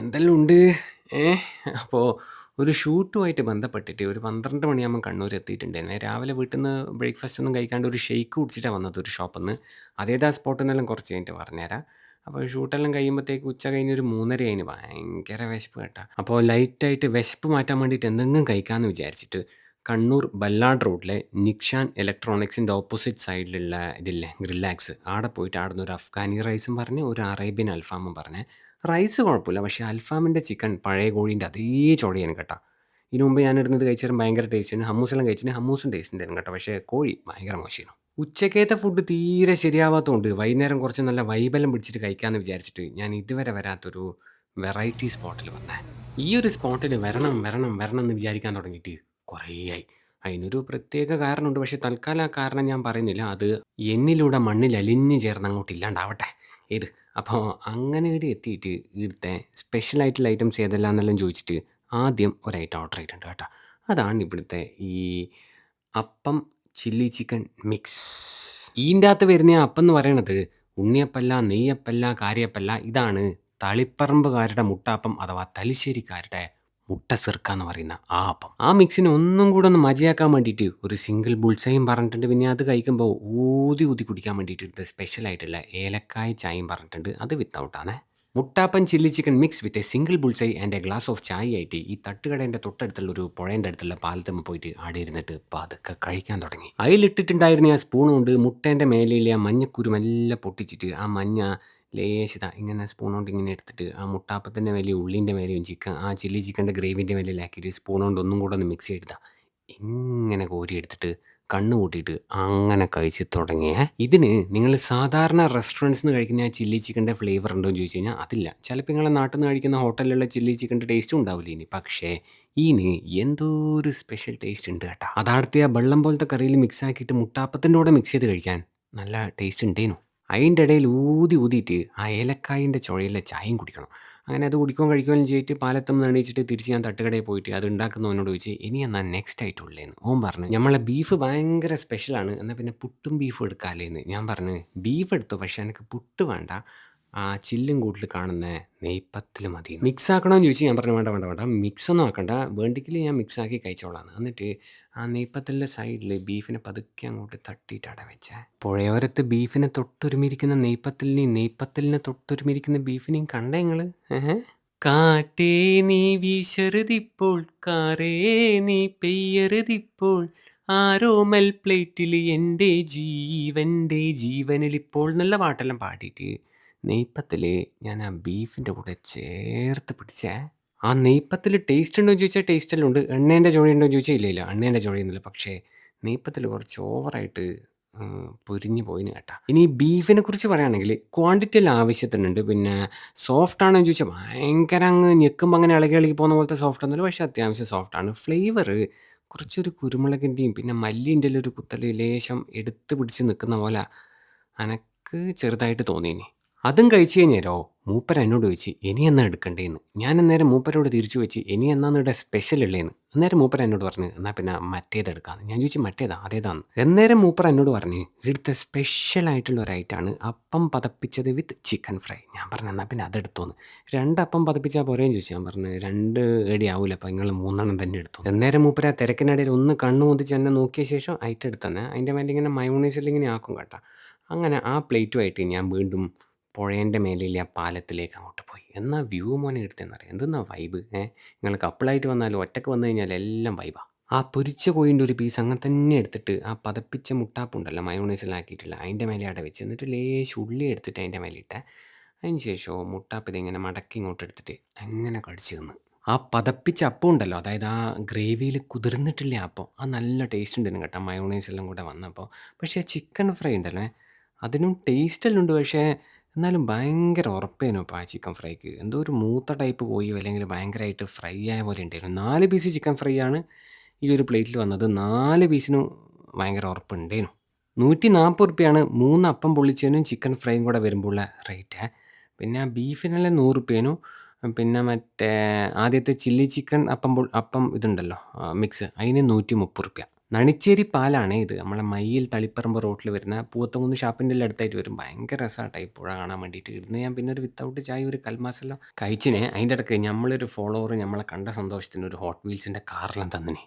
എന്തെല്ലാം ഉണ്ട്? ഏ അപ്പോൾ ഒരു ഷൂട്ടുമായിട്ട് ബന്ധപ്പെട്ടിട്ട് ഒരു 12 മണിയാകുമ്പം കണ്ണൂർ എത്തിയിട്ടുണ്ട് എന്നെ രാവിലെ വീട്ടിന്ന് ബ്രേക്ക്ഫാസ്റ്റ് ഒന്നും കഴിക്കാണ്ട് ഒരു ഷെയ്ക്ക് കുടിച്ചിട്ടാ വന്നത് ഒരു ഷോപ്പ്ന്ന്. അതേതാ സ്പോട്ടെന്നെല്ലാം കുറച്ച് കഴിഞ്ഞിട്ട് പറഞ്ഞുതരാം. അപ്പോൾ ഷൂട്ടെല്ലാം കഴിയുമ്പോഴത്തേക്ക് ഉച്ച കഴിഞ്ഞ് ഒരു 3:30 ആയിന്. ഭയങ്കര വിശപ്പ് കേട്ടാ. അപ്പോൾ ലൈറ്റായിട്ട് വിശപ്പ് മാറ്റാൻ വേണ്ടിയിട്ട് എന്തെങ്കിലും കഴിക്കാമെന്ന് വിചാരിച്ചിട്ട് കണ്ണൂർ ബല്ലാഡ് റോഡിലെ നിക്ഷാൻ ഇലക്ട്രോണിക്സിന്റെ ഓപ്പോസിറ്റ് സൈഡിലുള്ള ഇതില്ലേ ഗ്രില്ലാക്സ് ആടെ പോയിട്ട് ആടുന്ന് ഒരു അഫ്ഗാനി റൈസും പറഞ്ഞ് ഒരു അറേബ്യൻ അൽഫാമും പറഞ്ഞേ. റൈസ് കുഴപ്പമില്ല. പക്ഷേ അൽഫാമിന്റെ ചിക്കൻ പഴയ കോഴീന്റെ അതേ ചൊവയാണ് കേട്ടാ. ഇതിനു മുമ്പ് ഞാൻ ഇവിടുന്ന് കഴിച്ചേരം ഭയങ്കര ടേസ്റ്റാണ്. ഹമ്മൂസെല്ലാം കഴിച്ചിന് ഹമ്മൂസും ടേസ്റ്റ് ഉണ്ടായിരുന്നു കേട്ടോ. പക്ഷേ കോഴി ഭയങ്കര മോശമായിരുന്നു. ഉച്ചക്കത്തെ ഫുഡ് തീരെ ശരിയാവാത്തതുകൊണ്ട് വൈകുന്നേരം കുറച്ച് നല്ല വൈബലം പിടിച്ചിട്ട് കഴിക്കാമെന്ന് വിചാരിച്ചിട്ട് ഞാൻ ഇതുവരെ വരാത്തൊരു വെറൈറ്റി സ്പോട്ടിൽ വന്നേ. ഈ ഒരു സ്പോട്ടിൽ വരണം വരണം വരണം എന്ന് വിചാരിക്കാൻ തുടങ്ങിയിട്ട് കുറേ ആയി. അതിനൊരു പ്രത്യേക കാരണമുണ്ട്. പക്ഷേ തൽക്കാലം ആ കാരണം ഞാൻ പറയുന്നില്ല. അത് എന്നിലൂടെ മണ്ണിൽ അലിഞ്ഞു ചേർന്ന് അങ്ങോട്ട് ഇല്ലാണ്ടാവട്ടെ. ഏത് അപ്പോൾ അങ്ങനെ ഇവിടെ എത്തിയിട്ട് ഇവിടുത്തെ സ്പെഷ്യൽ ആയിട്ടുള്ള ഐറ്റംസ് ഏതെല്ലാന്നെല്ലാം ചോദിച്ചിട്ട് ആദ്യം ഒരു ഐറ്റം ഓർഡർ ചെയ്തിട്ടുണ്ട് കേട്ടോ. അതാണ് ഇവിടുത്തെ ഈ അപ്പം ചില്ലി ചിക്കൻ മിക്സ്. ഈന്റെ അകത്ത് വരുന്ന അപ്പം എന്ന് പറയണത് ഉണ്ണിയപ്പല്ല, നെയ്യപ്പല്ല, കാര്യപ്പല്ല. ഇതാണ് തളിപ്പറമ്പുകാരുടെ മുട്ടാപ്പം അഥവാ തലശ്ശേരിക്കാരുടെ മുട്ട സിർക്ക എന്ന് പറയുന്ന ആ അപ്പം. ആ മിക്സിനെ ഒന്നും കൂടെ ഒന്ന് മജയാക്കാൻ വേണ്ടിയിട്ട് ഒരു സിംഗിൾ ബുൾസയും പറഞ്ഞിട്ടുണ്ട്. പിന്നെ അത് കഴിക്കുമ്പോൾ ഊതി ഊതി കുടിക്കാൻ വേണ്ടിയിട്ട് ഇത് സ്പെഷ്യൽ ആയിട്ടുള്ള ഏലക്കായ ചായയും പറഞ്ഞിട്ടുണ്ട്. അത് വിത്തൗട്ടാണേ. മുട്ടാപ്പൻ chilli chicken mix with a single bullseye and a glass of ചായ ആയിട്ട് ഈ തട്ടുകടേന്റെ തൊട്ടടുത്തുള്ള ഒരു പുഴേന്റെ അടുത്തുള്ള പാലത്തമ്മ പോയിട്ട് ആടെ ഇരുന്നിട്ട് പതുക്കെ കഴിക്കാൻ തുടങ്ങി. അതിലിട്ടിട്ടുണ്ടായിരുന്ന ആ സ്പൂൺ കൊണ്ട് മുട്ടേന്റെ മേലെയുള്ള ആ മഞ്ഞക്കുരുമെല്ലാം പൊട്ടിച്ചിട്ട് ആ മഞ്ഞ ലേശിത ഇങ്ങനെ സ്പൂൺ കൊണ്ട് ഇങ്ങനെ എടുത്തിട്ട് ആ മുട്ടാപ്പത്തിന്റെ മേലെയും ഉള്ളിന്റെ മേലെയും ചിക്കൻ ആ ചില്ലി ചിക്കന്റെ ഗ്രേവിന്റെ മേലെയാക്കിയിട്ട് സ്പൂൺ കൊണ്ട് ഒന്നും കൂടെ ഒന്ന് മിക്സ് ചെയ്തിട്ട് ഇങ്ങനെ കോരി എടുത്തിട്ട് കണ്ണ് കൂട്ടിയിട്ട് അങ്ങനെ കഴിച്ച് തുടങ്ങിയേ. ഇതിന് നിങ്ങൾ സാധാരണ റെസ്റ്റോറന്റ്സ് നിന്ന് കഴിക്കുന്ന ആ ചില്ലി ചിക്കന്റെ ഫ്ലേവർ ഉണ്ടോ എന്ന് ചോദിച്ചു കഴിഞ്ഞാൽ അതില്ല. ചിലപ്പോൾ നിങ്ങളെ നാട്ടിൽ നിന്ന് കഴിക്കുന്ന ഹോട്ടലിലുള്ള ചില്ലി ചിക്കന്റെ ടേസ്റ്റും ഉണ്ടാവില്ല ഇനി. പക്ഷേ ഇനി എന്തോ ഒരു സ്പെഷ്യൽ ടേസ്റ്റ് ഉണ്ട് കേട്ടോ. അതാടത്തെ ആ വെള്ളം പോലത്തെ കറിയിൽ മിക്സ് ആക്കിയിട്ട് മുട്ടാപ്പത്തിന്റെ കൂടെ മിക്സ് ചെയ്ത് കഴിക്കാൻ നല്ല ടേസ്റ്റ് ഉണ്ടേനു. അതിന്റെ ഇടയിൽ ഊതി ഊതിയിട്ട് ആ ഏലക്കായന്റെ ചുഴയിലെ ചായയും കുടിക്കണം. അങ്ങനെ അത് കുടിക്കുകയും കഴിക്കുകയും ചെയ്തിട്ട് പാലത്തുമ്മ എണീച്ചിട്ട് തിരിച്ച് ഞാൻ തട്ടുകടയിൽ പോയിട്ട് അത് ഉണ്ടാക്കുന്നവനോട് ചോദിച്ച് ഇനി എന്നാ നെക്സ്റ്റ് ആയിട്ട് ഉള്ളേന്ന്. ഓൻ പറഞ്ഞു നമ്മളെ ബീഫ് ഭയങ്കര സ്പെഷ്യലാണ്. എന്നാൽ പിന്നെ പുട്ടും ബീഫും എടുക്കാല്ലേന്ന്. ഞാൻ പറഞ്ഞു ബീഫ് എടുത്തു പക്ഷേ എനിക്ക് പുട്ട് വേണ്ട. ആ ചില്ലും കൂട്ടിൽ കാണുന്ന നെയ്പ്പത്തിൽ മതി. മിക്സ് ആക്കണമെന്ന് ചോദിച്ചു ഞാൻ പറഞ്ഞു വേണ്ട വേണ്ട വേണ്ട മിക്സ് ഒന്നും ആക്കണ്ട. വേണ്ടിക്കൽ ഞാൻ മിക്സ് ആക്കി കഴിച്ചോളാം. എന്നിട്ട് ആ നെയ്പ്പത്തലിന്റെ സൈഡിൽ ബീഫിനെ പതുക്കെ അങ്ങോട്ട് തട്ടിയിട്ട് അട വെച്ചേ. പുഴയോരത്ത് ബീഫിനെ തൊട്ടൊരുമിരിക്കുന്ന നെയ്പ്പത്തലിനെയും നെയ്പ്പത്തലിനെ തൊട്ടൊരുമിരിക്കുന്ന ബീഫിനെയും കണ്ടേ നിങ്ങൾ? കാട്ടേ നീ വീശരുതിപ്പോൾ കാറേ നീ പെയ്യരുതിപ്പോൾ ആരോമൽ പ്ലേറ്റിൽ എന്റെ ജീവന്റെ ജീവനിലിപ്പോൾ എന്നുള്ള പാട്ടെല്ലാം പാടിയിട്ട് നെയ്പ്പത്തിൽ ഞാൻ ആ ബീഫിന്റെ കൂടെ ചേർത്ത് പിടിച്ചേ. ആ നെയ്പ്പത്തിൽ ടേസ്റ്റ് ഉണ്ടോ എന്ന് ചോദിച്ചാൽ ടേസ്റ്റ് എല്ലാം ഉണ്ട്. എണ്ണേന്റെ ചുവയുണ്ടോ എന്ന് ചോദിച്ചാൽ ഇല്ല ഇല്ല എണ്ണേന്റെ ചുവയൊന്നുമില്ല. പക്ഷേ നെയ്പ്പത്തിൽ കുറച്ച് ഓവറായിട്ട് പൊരിഞ്ഞു പോയിന് കേട്ടാ. ഇനി ബീഫിനെ കുറിച്ച് പറയുകയാണെങ്കിൽ ക്വാണ്ടിറ്റി എല്ലാം ആവശ്യത്തിനുണ്ട്. പിന്നെ സോഫ്റ്റ് ആണോ എന്ന് ചോദിച്ചാൽ ഭയങ്കര അങ്ങ് ഞെക്കുമ്പോൾ അങ്ങനെ ഇളകി ഇളകി പോകുന്ന പോലത്തെ സോഫ്റ്റ് ഒന്നുമില്ല. പക്ഷേ അത്യാവശ്യം സോഫ്റ്റ് ആണ് ഫ്ലേവർ കുറച്ചൊരു കുരുമുളകിന്റെയും പിന്നെ മല്ലിന്റെ ഒരു കുത്തൽ ലേശം എടുത്ത് പിടിച്ച് നിൽക്കുന്ന പോലെ അനക്ക് ചെറുതായിട്ട് തോന്നീന്. അതും കഴിച്ച് കഴിഞ്ഞേരോ മൂപ്പർ എന്നോട് ചോദിച്ച് ഇനി എന്നാ എടുക്കണ്ടേന്ന്. ഞാൻ അന്നേരം മൂപ്പരോട് തിരിച്ചു വെച്ച് ഇനി എന്നാന്ന് ഇവിടെ സ്പെഷ്യൽ ഉള്ളേന്ന്. അന്നേരം മൂപ്പർ എന്നോട് പറഞ്ഞു എന്നാൽ പിന്നെ മറ്റേത് എടുക്കാമെന്ന്. ഞാൻ ചോദിച്ചു മറ്റേതാ അതേതാന്ന്. അന്നേരം മൂപ്പർ എന്നോട് പറഞ്ഞു ഇവിടുത്തെ സ്പെഷ്യൽ ആയിട്ടുള്ള ഒരു ഐറ്റമാണ് അപ്പം പതപ്പിച്ചത് വിത്ത് ചിക്കൻ ഫ്രൈ. ഞാൻ പറഞ്ഞു എന്നാൽ പിന്നെ അതെടുത്തോന്ന്. രണ്ട് അപ്പം പതപ്പിച്ചാൽ പോരേന്ന് ചോദിച്ചു. ഞാൻ പറഞ്ഞു രണ്ട് ഏടി ആവൂല അപ്പം നിങ്ങൾ മൂന്നെണ്ണം തന്നെ എടുത്തു അന്നേരം മൂപ്പർ ആ തിരക്കിനിടയിൽ ഒന്ന് കണ്ണു മുതിച്ച് എന്നെ നോക്കിയ ശേഷം ഐറ്റം എടുത്തന്നെ അതിന്റെ മേലെ ഇങ്ങനെ മയോണൈസിൽ ഇങ്ങനെ ആക്കും കേട്ടോ. അങ്ങനെ ആ പ്ലേറ്റുമായിട്ട് ഞാൻ വീണ്ടും പുഴേന്റെ മേലെയുള്ള ആ പാലത്തിലേക്ക് അങ്ങോട്ട് പോയി. എന്നാ വ്യൂ മോനെ എടുത്തതെന്നറിയാം. എന്തെന്നാ വൈബ് ഏഹ്. നിങ്ങൾ കപ്പിളായിട്ട് വന്നാലും ഒറ്റയ്ക്ക് വന്നു കഴിഞ്ഞാൽ എല്ലാം വൈബാ. ആ പൊരിച്ച കോഴിന്റെ ഒരു പീസ് അങ്ങനെ തന്നെ എടുത്തിട്ട് ആ പതപ്പിച്ച മുട്ടാപ്പുണ്ടല്ലോ മയോണൈസിലാക്കിയിട്ടില്ല അതിന്റെ മേലെ അവിടെ വെച്ച് എന്നിട്ട് ലേശം ഉള്ളി എടുത്തിട്ട് അതിന്റെ മേലെ ഇട്ട അതിന് ശേഷം മുട്ടാപ്പ് ഇതിങ്ങനെ മടക്കി ഇങ്ങോട്ട് എടുത്തിട്ട് അങ്ങനെ കടിച്ച് തിന്ന്. ആ പതപ്പിച്ച അപ്പം ഉണ്ടല്ലോ അതായത് ആ ഗ്രേവിയിൽ കുതിർന്നിട്ടില്ലേ അപ്പം ആ നല്ല ടേസ്റ്റ് ഉണ്ടായിരുന്നു കേട്ടോ മയോണൈസ് എല്ലാം കൂടെ വന്നപ്പോൾ. പക്ഷേ ചിക്കൻ ഫ്രൈ ഉണ്ടല്ലോ അതിനും ടേസ്റ്റ് എല്ലാം ഉണ്ട്. പക്ഷേ എന്നാലും ഭയങ്കര ഉറപ്പേനു ഇപ്പോൾ ആ ചിക്കൻ ഫ്രൈക്ക്. എന്തോ ഒരു മൂത്ത ടൈപ്പ് പോയി അല്ലെങ്കിൽ ഭയങ്കരമായിട്ട് ഫ്രൈ ആയ പോലെ ഉണ്ടായിരുന്നു. നാല് പീസ് ചിക്കൻ ഫ്രൈ ആണ് ഈ ഒരു പ്ലേറ്റിൽ വന്നത്. നാല് പീസിനും ഭയങ്കര ഉറപ്പുണ്ടേനു. റു. 140യാണ് 3 അപ്പം പൊള്ളിച്ചതിനും ചിക്കൻ ഫ്രൈയും കൂടെ വരുമ്പോഴുള്ള റേറ്റ്. പിന്നെ ആ ബീഫിനെല്ലാം നൂറ് റുപ്യേനു പിന്നെ മറ്റേ ആദ്യത്തെ ചില്ലി ചിക്കൻ അപ്പം അപ്പം ഇതുണ്ടല്ലോ മിക്സ് അതിന് റു. 130. നണിച്ചേരി പാലാണേ ഇത്. നമ്മളെ മയ്യിൽ തളിപ്പറമ്പ് റോട്ടിൽ വരുന്ന പൂവത്തുംകുന്ന് ഷാപ്പിന്റെ എല്ലാം അടുത്തായിട്ട് വരും. ഭയങ്കര രസാട്ടാ ഈ പുഴ കാണാൻ വേണ്ടിയിട്ട്. ഇവിടുന്ന് ഞാൻ പിന്നെ ഒരു വിത്തൗട്ട് ചായ ഒരു കൽമാസെല്ലാം കഴിച്ചിന്. അതിന്റെ ഇടയ്ക്ക് നമ്മളൊരു ഫോളോവർ നമ്മളെ കണ്ട സന്തോഷത്തിന് ഒരു ഹോട്ട് വീൽസിന്റെ കാറെല്ലാം തന്നിന്.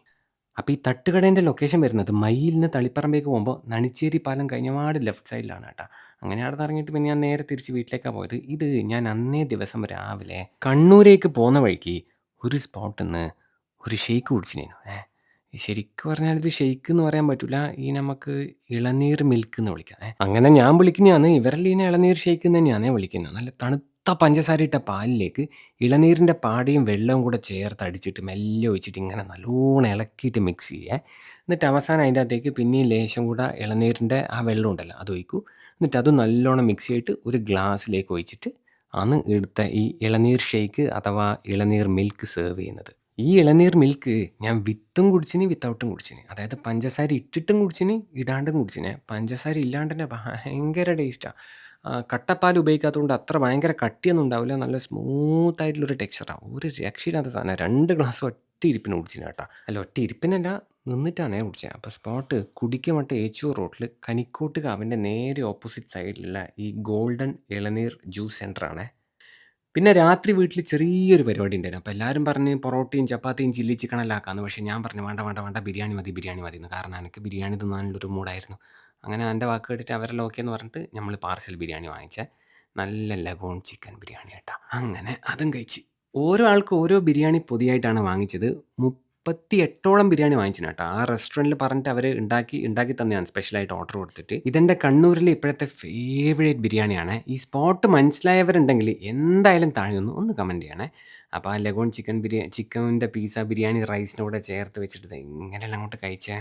അപ്പോൾ ഈ തട്ടുകടേന്റെ ലൊക്കേഷൻ വരുന്നത് മയ്യിൽ നിന്ന് തളിപ്പറമ്പേക്ക് പോകുമ്പോൾ നണിച്ചേരി പാലം കഴിഞ്ഞപാട് ലെഫ്റ്റ് സൈഡിലാണ് കേട്ടോ. അങ്ങനെ അവിടെ ഇറങ്ങിയിട്ട് പിന്നെ ഞാൻ നേരെ തിരിച്ച് വീട്ടിലേക്കാണ് പോയത്. ഇത് ഞാൻ അന്നേ ദിവസം രാവിലെ കണ്ണൂരേക്ക് പോകുന്ന വഴിക്ക് ഒരു സ്പോട്ടിൽ നിന്ന് ഒരു ഷേക്ക് കുടിച്ചിനു. ഏ ശരിക്കും പറഞ്ഞാൽ ഇത് ഷെയ്ക്ക് എന്ന് പറയാൻ പറ്റൂല. ഈ നമുക്ക് ഇളനീർ മിൽക്ക് എന്ന് വിളിക്കാം. അങ്ങനെ ഞാൻ വിളിക്കുന്നതാണ് ഇവരെല്ലാം ഇതിനെ ഇളനീർ ഷെയ്ക്ക് എന്ന് തന്നെയാണ് വിളിക്കുന്നത്. നല്ല തണുത്ത പഞ്ചസാര ഇട്ട പാലിലേക്ക് ഇളനീരിന്റെ പാടയും വെള്ളവും കൂടെ ചേർത്ത് അടിച്ചിട്ട് മെല്ലെ ഒഴിച്ചിട്ട് ഇങ്ങനെ നല്ലോണം ഇളക്കിയിട്ട് മിക്സ് ചെയ്യുക. എന്നിട്ട് അവസാനം അതിന്റെ അകത്തേക്ക് പിന്നെയും ലേശം കൂടെ ഇളനീരിന്റെ ആ വെള്ളം ഉണ്ടല്ലോ അത് ഒഴിക്കൂ. എന്നിട്ട് അത് നല്ലോണം മിക്സ് ചെയ്തിട്ട് ഒരു ഗ്ലാസ്സിലേക്ക് ഒഴിച്ചിട്ട് ആണ് എടുത്ത ഈ ഇളനീർ ഷെയ്ക്ക് അഥവാ ഇളനീർ മിൽക്ക് സെർവ് ചെയ്യുന്നത്. ഈ ഇളനീർ മിൽക്ക് ഞാൻ വിത്തും കുടിച്ചിന് വിത്തൗട്ടും കുടിച്ചിന്. അതായത് പഞ്ചസാര ഇട്ടിട്ടും കുടിച്ചിന് ഇടാണ്ടും കുടിച്ചിന്. പഞ്ചസാര ഇല്ലാണ്ട് തന്നെ ഭയങ്കര ടേസ്റ്റാണ്. കട്ടപ്പാൽ ഉപയോഗിക്കാത്തതുകൊണ്ട് അത്ര ഭയങ്കര കട്ടിയൊന്നും ഉണ്ടാവില്ല. നല്ല സ്മൂത്ത് ആയിട്ടുള്ളൊരു ടെക്സ്ചറാണ്. ഒരു രക്ഷയില്ലാത്ത സാധനം രണ്ട് ഗ്ലാസ് ഒറ്റ ഇരിപ്പിന് കുടിച്ചിന് കേട്ടോ. അല്ല ഒറ്റ ഇരിപ്പിനല്ല നിന്നിട്ടാണ് കുടിച്ചത്. അപ്പോൾ സ്പോട്ട് കുടിക്കമട്ട ഏച്ചൂർ റോട്ടിൽ കനിക്കോട്ട് കാവിന്റെ നേരെ ഓപ്പോസിറ്റ് സൈഡിലുള്ള ഈ ഗോൾഡൻ ഇളനീർ ജ്യൂസ് സെന്ററാണേ. പിന്നെ രാത്രി വീട്ടിൽ ചെറിയൊരു പരിപാടി ഉണ്ടായിരുന്നു. അപ്പോൾ എല്ലാവരും പറഞ്ഞ് പൊറോട്ടയും ചപ്പാത്തിയും ചില്ലി ചിക്കനെല്ലാം ആക്കാമെന്ന്. പക്ഷേ ഞാൻ പറഞ്ഞു വേണ്ട വേണ്ട വേണ്ട ബിരിയാണി മതി ബിരിയാണി മതി എന്ന്. കാരണം എനിക്ക് ബിരിയാണി തിന്നാനുള്ളൊരു മൂഡായിരുന്നു. അങ്ങനെ എന്റെ വാക്ക് കേട്ടിട്ട് അവരെല്ലാം ഓക്കെ എന്ന് പറഞ്ഞിട്ട് നമ്മൾ പാർസൽ ബിരിയാണി വാങ്ങിച്ചേ. നല്ല ലഗോൺ ചിക്കൻ ബിരിയാണി കേട്ടോ. അങ്ങനെ അതും കഴിച്ച്. ഓരോ ആൾക്കും ഓരോ ബിരിയാണി പൊതിയായിട്ടാണ് വാങ്ങിച്ചത്. 38ഓളം ബിരിയാണി വാങ്ങിച്ചിന് കേട്ടോ. ആ റെസ്റ്റോറന്റിൽ പറഞ്ഞിട്ട് അവർ ഉണ്ടാക്കി ഉണ്ടാക്കി തന്നെയാണ് സ്പെഷ്യലായിട്ട് ഓർഡർ കൊടുത്തിട്ട്. ഇതെന്റെ കണ്ണൂരിലെ ഇപ്പോഴത്തെ ഫേവറേറ്റ് ബിരിയാണിയാണ്. ഈ സ്പോട്ട് മനസ്സിലായവരുണ്ടെങ്കിൽ എന്തായാലും താഴെ ഒന്ന് ഒന്ന് കമന്റ് ചെയ്യണേ. അപ്പോൾ ആ ലഗോൺ ചിക്കൻ ബിരിയാണി ചിക്കന്റെ പീസ ബിരിയാണി റൈസിന്റെ കൂടെ ചേർത്ത് വെച്ചിട്ട് ഇങ്ങനെയെല്ലാം അങ്ങോട്ട് കഴിച്ചേ.